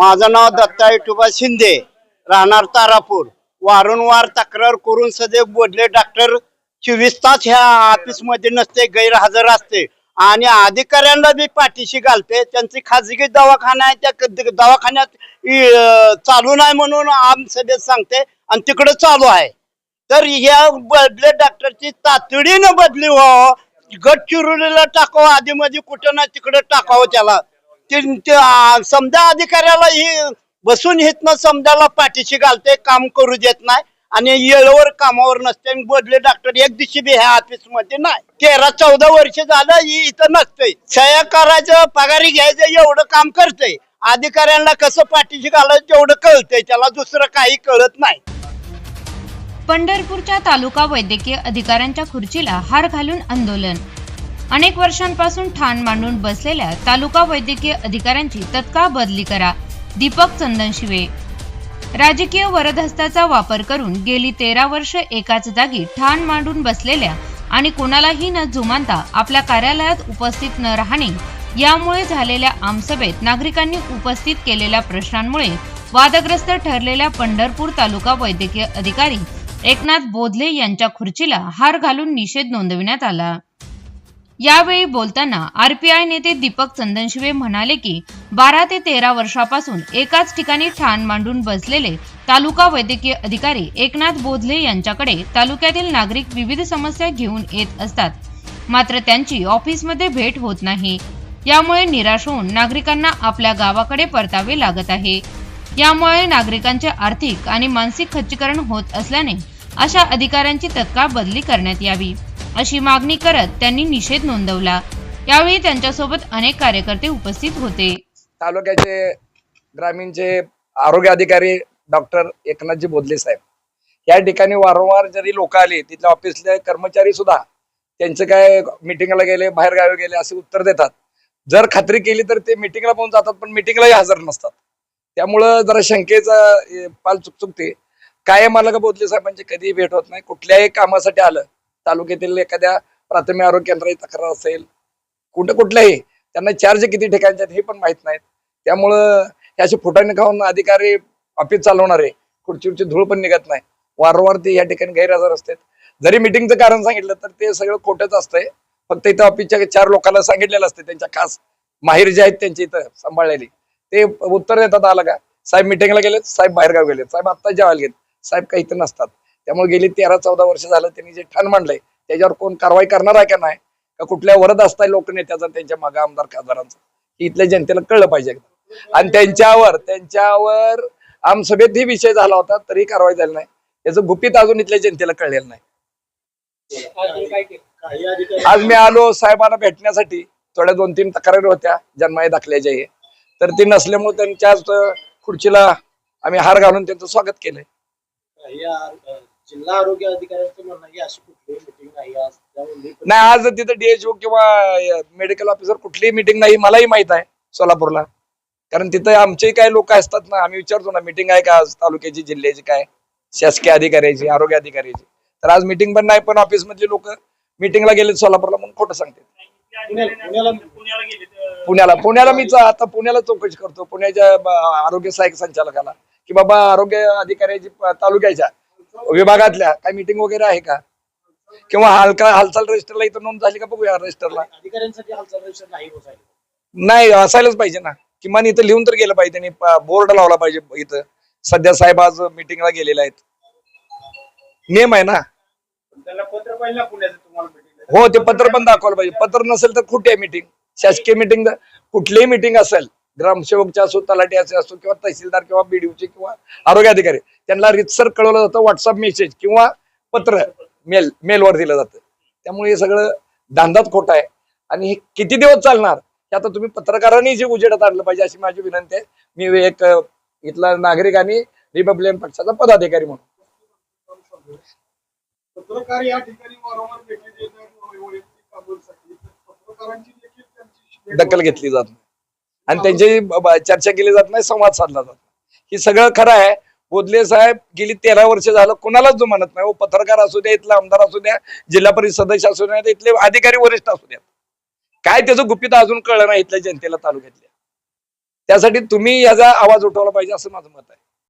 माझं नाव दत्ता विठोबा शिंदे राहणार तारापूर. वारंवार तक्रार करून सदैव बोलले डॉक्टर चोवीस तास ह्या ऑफिसमध्ये नसते गैरहजर असते. आणि अधिकाऱ्यांना बी पाठीशी घालते. त्यांची खाजगी दवाखाना आहे त्या दवाखान्यात चालू नाही म्हणून आमसभेत सांगते आणि तिकडे चालू आहे. तर ह्या बदले डॉक्टरची तातडीनं बदली व्हावं. गट चिरुलीला टाकावं आधी मध्ये कुठं ना तिकडे टाकावं त्याला. समजा अधिकाऱ्याला ही बसून हितनं समजाला पाठीशी घालते काम करू देत नाही आणि येळवर कामावर नसते आणि बदले डॉक्टर एक दिवशी बी ह्या ऑफिसमध्ये नाही. तेरा चौदा वर्ष झालं ही इथं नसतंय. सह्या करायचं पगारी घ्यायचं एवढं काम करतंय. अधिकाऱ्यांना कसं पाठीशी घालायचं तेवढं कळतंय त्याला दुसरं काही कळत नाही. पंढरपूरच्या तालुका वैद्यकीय अधिकाऱ्यांच्या खुर्चीला हार घालून आंदोलन. अनेक वर्षांपासून ठाण मांडून बसलेल्या तालुका वैद्यकीय अधिकाऱ्यांची तत्काळ बदली करा. दीपक चंदन शिवे. राजकीय वरदहस्ताचा वापर करून गेली तेरा वर्ष एकाच जागी ठाण मांडून बसलेल्या आणि कोणालाही न जुमानता आपल्या कार्यालयात उपस्थित न राहणे यामुळे झालेल्या आमसभेत नागरिकांनी उपस्थित केलेल्या प्रश्नांमुळे वादग्रस्त ठरलेल्या पंढरपूर तालुका वैद्यकीय अधिकारी एकनाथ बोधले यांच्या खुर्चीला हार घालून निषेध नोंदविण्यात आला. यावेळी बोलताना आरपीआय नेते दीपक चंदनशिवे म्हणाले की बारा ते तेरा वर्षापासून एकाच ठिकाणी ठाण मांडून बसलेले तालुका वैद्यकीय अधिकारी एकनाथ बोधले यांच्याकडे तालुक्यातील नागरिक विविध समस्या घेऊन येत असतात. मात्र त्यांची ऑफिसमध्ये भेट होत नाही. यामुळे निराश होऊन नागरिकांना आपल्या गावाकडे परतावे लागत आहे. यामुळे नागरिकांचे आर्थिक आणि मानसिक खच्चीकरण होत असल्याने अशा अधिकाऱ्यांची तत्काळ बदली करण्यात यावी. अशी मागणी करत त्यांनी निषेध नोंदवला. यावेळी त्यांच्यासोबत अनेक कार्यकर्ते उपस्थित होते. तालुक्याचे ग्रामीणचे आरोग्य अधिकारी डॉक्टर एकनाथजी बोधले साहेब या ठिकाणी वारंवार जरी लोक आले तिथल्या ऑफिसले कर्मचारी सुद्धा त्यांचे काय मिटिंगला गेले बाहेर गावी गेले असे उत्तर देतात. जर खात्री केली तर ते मिटिंगला पण जातात पण मिटिंगलाही हजर नसतात. त्यामुळं जरा शंकेचा पाल चुकचुकते. काय मला का बोधले साहेबांची म्हणजे कधीही भेट होत नाही. कुठल्याही कामासाठी आलं तालुक्यातील एखाद्या प्राथमिक आरोग्य केंद्राची तक्रार असेल कुठं कुठल्याही त्यांना चार्ज किती ठिकाणचे आहेत हे पण माहीत नाहीत. त्यामुळं हे असे फुटाने खाऊन अधिकारी ऑफिस चालवणारे खुर्चीवरची धूळ पण निघत नाही. वारंवार ते या ठिकाणी गैरहजर असतात. जरी मिटिंगचं कारण सांगितलं तर ते सगळं खोटंच असतंय. फक्त इथं ऑफिसच्या चार लोकांना सांगितलेलं असते त्यांच्या खास माहीर जे आहेत त्यांची इथं सांभाळलेली. ते उत्तर देतात आलं का? साहेब मिटिंगला गेलेत साहेब बाहेरगाव गेलेत साहेब आत्ता जेवायला गेले साहेब काही इथं नसतात. त्यामुळे गेली तेरा चौदा वर्ष झालं त्यांनी जे ठाण मांडलंय त्याच्यावर कोण कारवाई करणार आहे का नाही का कुठल्या वरद असताय लोकनेत्याचा त्यांच्या मागा आमदार खासदारांचा इथल्या जनतेला कळलं पाहिजे आणि त्यांच्यावर त्यांच्यावर आमसभेतही विषय झाला होता तरी कारवाई झाली नाही. याचं गुपित अजून इथल्या जनतेला कळलेलं नाही. आज मी आलो साहेबांना भेटण्यासाठी थोड्या दोन तीन तक्रारी होत्या जन्माई दाखल्याच्या हे. तर ती नसल्यामुळे त्यांच्याच खुर्चीला आम्ही हार घालून त्यांचं स्वागत केलंय. जिल्हा आरोग्य अधिकाऱ्यांचं म्हणणं आहे की अशी कुठलीही मिटिंग नाही आज. त्यामुळे नाही आज तिथं डीएचओ किंवा मेडिकल ऑफिसर कुठलीही मिटिंग नाही मलाही माहीत आहे सोलापूरला. कारण तिथं आमचे काय लोक असतात ना आम्ही विचारतो ना मिटिंग आहे का आज तालुक्याची जिल्ह्याची काय? शासकीय अधिकाऱ्याची आरोग्य अधिकाऱ्याची. तर आज मिटिंग पण नाही पण ऑफिस मधले लोक मिटिंगला गेले सोलापूरला म्हणून खोटं सांगते पुण्याला पुण्याला पुण्याला पुण्याला मी चा- आता पुण्याला चौकशी करतो पुण्याच्या ब- आरोग्य सहाय्यक संचालकाला. की बाबा आरोग्य अधिकाऱ्याची प- तालुक्याच्या विभागातल्या काय मिटिंग वगैरे आहे का? किंवा हालका हालचाल रजिस्टरला इथं नोंद झाली का बघूया रजिस्टरला अधिकाऱ्यांसाठी हालचाल रजिस्टर नाही नाही असायलाच पाहिजे ना. किमान इथं लिहून तर गेलं पाहिजे त्यांनी बोर्ड लावला पाहिजे इथं. सध्या साहेब आज मिटिंगला गेलेले आहेत. नियम आहे ना? त्यांना पत्र पाहिजे ना पुण्याचं तुम्हाला मिटिंग हो ते पत्र पण दाखवलं पाहिजे. पत्र नसेल तर कुठे आहे मिटिंग शासकीय मिटिंग कुठलीही मिटिंग असेल ग्रामसेवकच्या असो तलाट्याचे असो किंवा तहसीलदार किंवा बीडीओचे किंवा आरोग्य अधिकारी त्यांना रितसर कळवलं जातं व्हॉट्सअप मेसेज किंवा पत्र मेल मेलवर दिलं जातं. त्यामुळे हे सगळं धांदाच खोटा आहे. आणि हे किती दिवस चालणार? हे आता तुम्ही पत्रकारांनी जे उजेडात आणलं पाहिजे अशी माझी विनंती आहे. मी एक इथला नागरिक आणि रिपब्लिकन पक्षाचा पदाधिकारी म्हणून. पत्रकार या ठिकाणी वारंवार देखील घेतली जात आणि त्यांची चर्चा केली जात नाही संवाद साधला जात. हे सगळं खरं आहे. बोधले साहेब गेली तेरा वर्ष झालं कोणालाच जो म्हणत नाही. हो पत्रकार असू द्या इथला आमदार असू द्या जिल्हा परिषद सदस्य असू द्या इथले अधिकारी वरिष्ठ असू द्या. काय त्याचं गुपित अजून कळलं नाही इथल्या जनतेला तालुक्यातल्या. त्यासाठी तुम्ही याचा आवाज उठवला पाहिजे असं माझं मत आहे.